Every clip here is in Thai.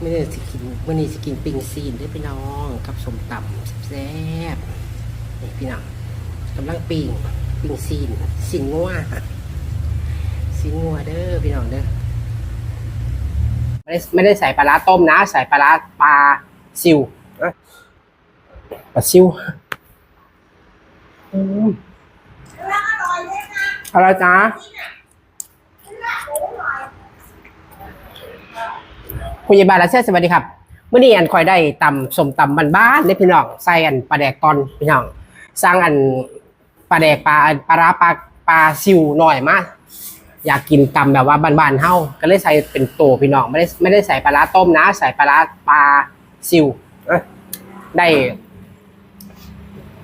ไม่ได้สิกินเมื่อนี้สิกินปิ้งซีนด้พี่น้องกับสมตำแซ่บนี่พี่น้องกำลังปิ้งปิ้งซีนซีนงัวซีนงัวเด้อพี่น้องเด้อไม่ได้ไม่ได้ใส่ปลาร้าต้มนะ ใส่ปลาร้าปลาซิวปลาซิวอืมอะไรจ๊ะ คุณยาบาลและเช่สวัสดีครับเมื่อนี้อันคอยได้ตำสมตำบ้านๆเนี่ยพี่น้องใส่อันปลาแดกตอนพี่น้องสร้างอันปลาแดกปลาปลาร้าปลาปลาซิวหน่อยมากอยากกินตำแบบว่าบ้านๆเฮาก็เลยใส่เป็นโตพี่น้องไม่ได้ไม่ได้ใส่ปลาร้าต้มนะ ใส่ปลาร้าปลาซิวได้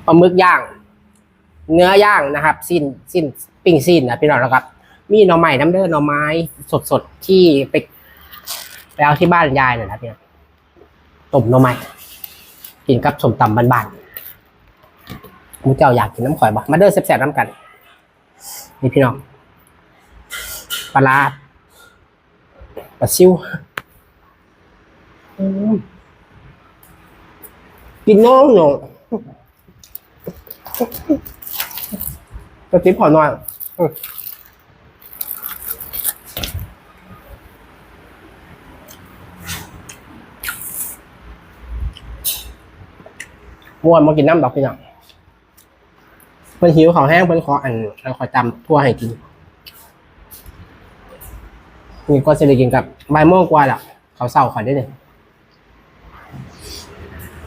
ปลาหมึกย่าง เนื้อย่างนะครับ สิ้นสิ้นปิ้งสิ้นนะพี่น้องแล้วครับ มีหน่อไม้น้ำเด้อหน่อไม้สดๆที่ไป เอาที่บ้านยายหน่อยนะพี่นะต้มหน่อไม้กินกับสมตำบ้านๆมูเจ้าอยากกินน้ำข่อยบ่มาเด้อแซ่บๆน้ำกัน นี่พี่น้องปลาร้าปลาซิวกินน้องหนูกระติบขอหน่อย มม่วนมากินน้ำดอกพี่น้องเพิ่นหิวเขาแห้งเพิ่นขออันเราขอจำทั่วให้กินนี่ก็จะได้กินกับใบม่วงกว่าแหละเขาเศร้าขอได้เลย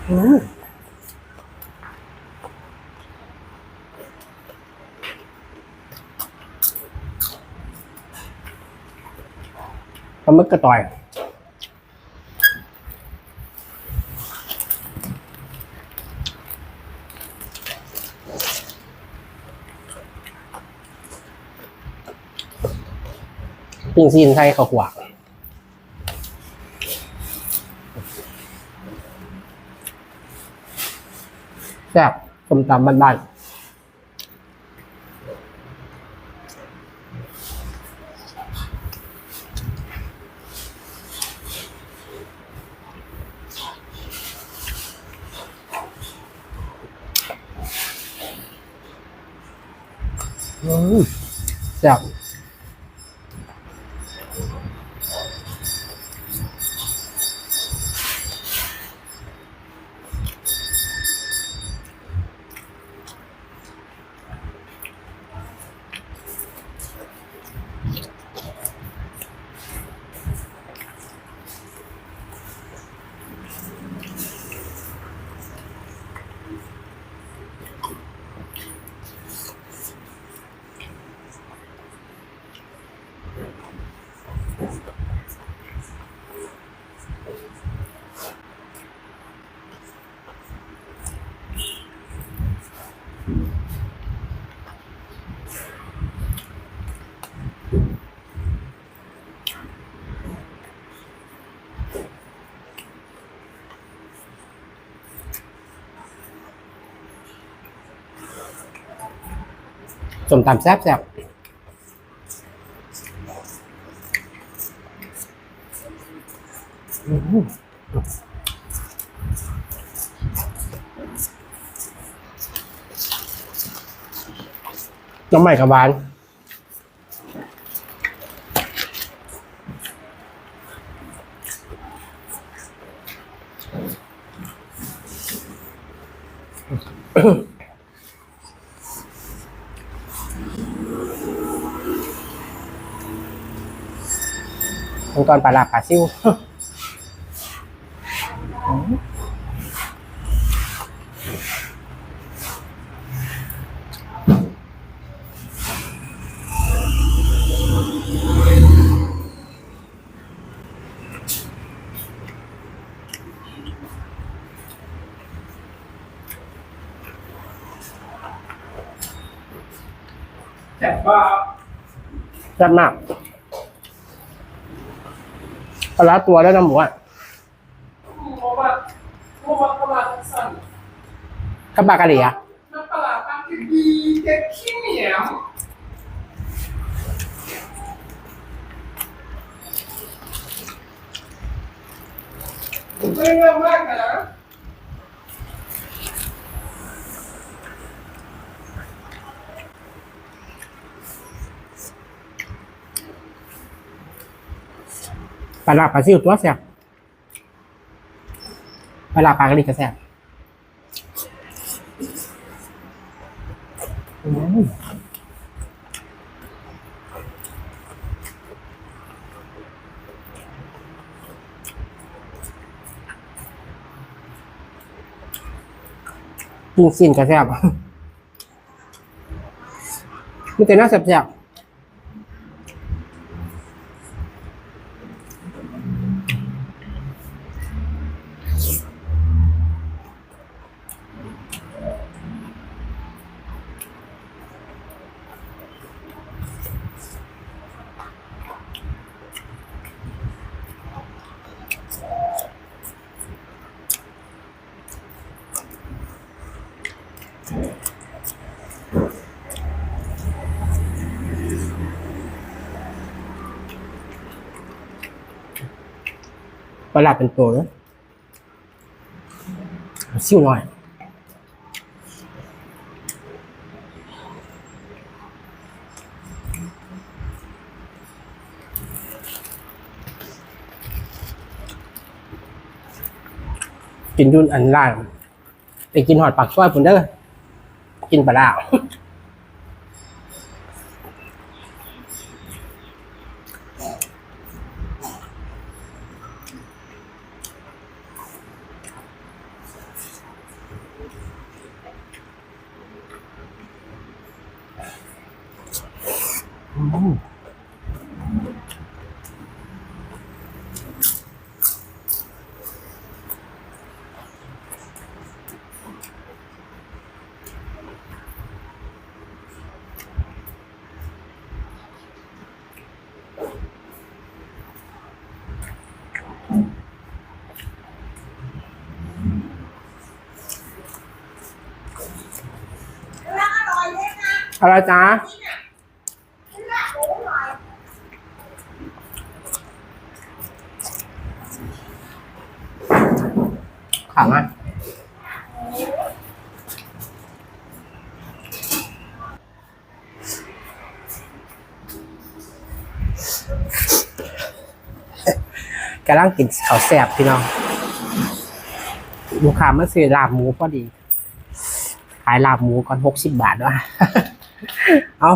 อืมปลาหมึกกระต่อย ปิ้งซีนไทยข้าวหวานแซ่บส้มตำบ้านๆอืมแส้มตำแซ่บแซ่บอื้อ น้ำใหม่กับบานมังกรปลาลาปลาซิว แต่ว่า แซ่บมากปลาร้าตัวแล้วนะหมูอะเพราะว่าเพราะว่าปลาสั่นกับปลากะเหรี่ยน้ำปลาตามที่ดีแต่ขี้เหนียวอไม่เรื่องมากนะ ปลาลาปลาซิวตัวแซ่บปลาลาปลากระดิกกระแซ่บอืมกินสิ้นกระแซ่บมันแต่น่าแซ่บๆ ปลาหลาดเป็นตัวเนอะซิ่วหน่อยกินยุ่นอันล่างไปกินหอดปากซอยผุนเด้อกินปลาร้า อะไรจ้าขังอะกำลังกินข้าวแซ่บพี่น้องลูกค้ามาซื้อลาบหมูพอดี ขายลาบหมูก่อนหกสิบบาทด้ว่ะ เอา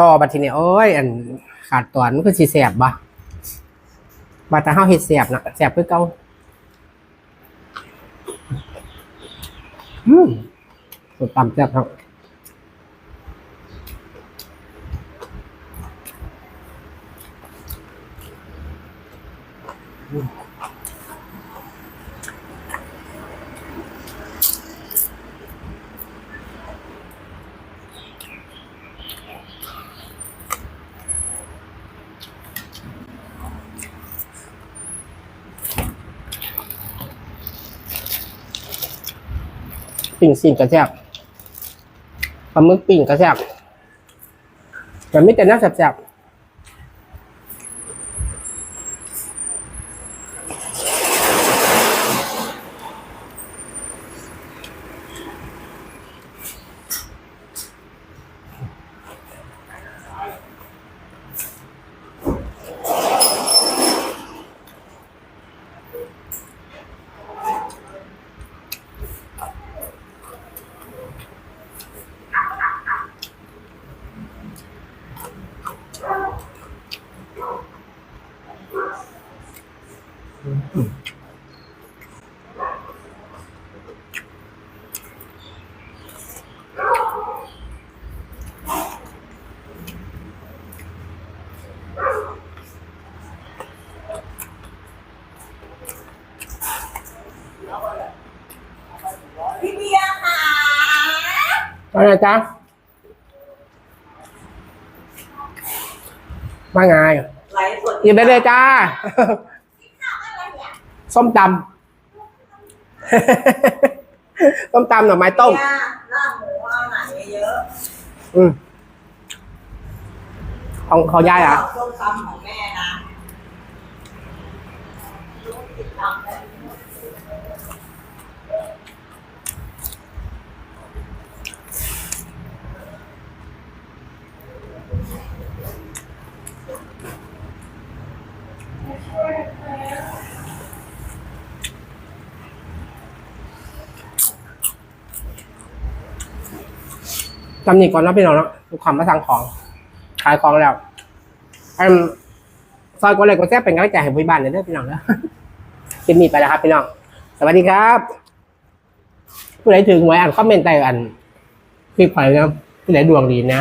ต่อบัดทีนี้โอ้ย อันขาดตอนมันคือสีแสบบ่บัดต่เฮาเห็ดแสบนะแสบคือเก่าอืมสุดตำแสบครับ ปิ้งสิ่งกระแซ่บปลาหมึกปิ้งกระแซ่บแต่ไม่แต่น่าแซบๆ พี่เบียร์ค่ะ อะไรจ๊ะว่าไงไลฟ์สดหยิบได้เลยจ้าอะไรเนี่ยส้มตำ ส้มตำหน่อไม้ต้มเบียร์ลาบหมูเอาไหนเยอะอืมของเขาย่ายเหรอะ ส้มตำของแม่นะทำได้ จำหนี่ก่อนเนาะพี่น้องเนาะทุกคำมาสั่งของ ขายของแล้วอันซอยก็เลยก็แซ่บเป็นกำลังใจให้ผู้บ้านเลยเด้อพี่น้องเนาะคลิปนี้ไปแล้วครับพี่น้อง สวัสดีครับ ผู้ใดถึงไว้อ่านคอมเมนต์ใต้อันคลิปไปนะผู้ใดดวงดีนะ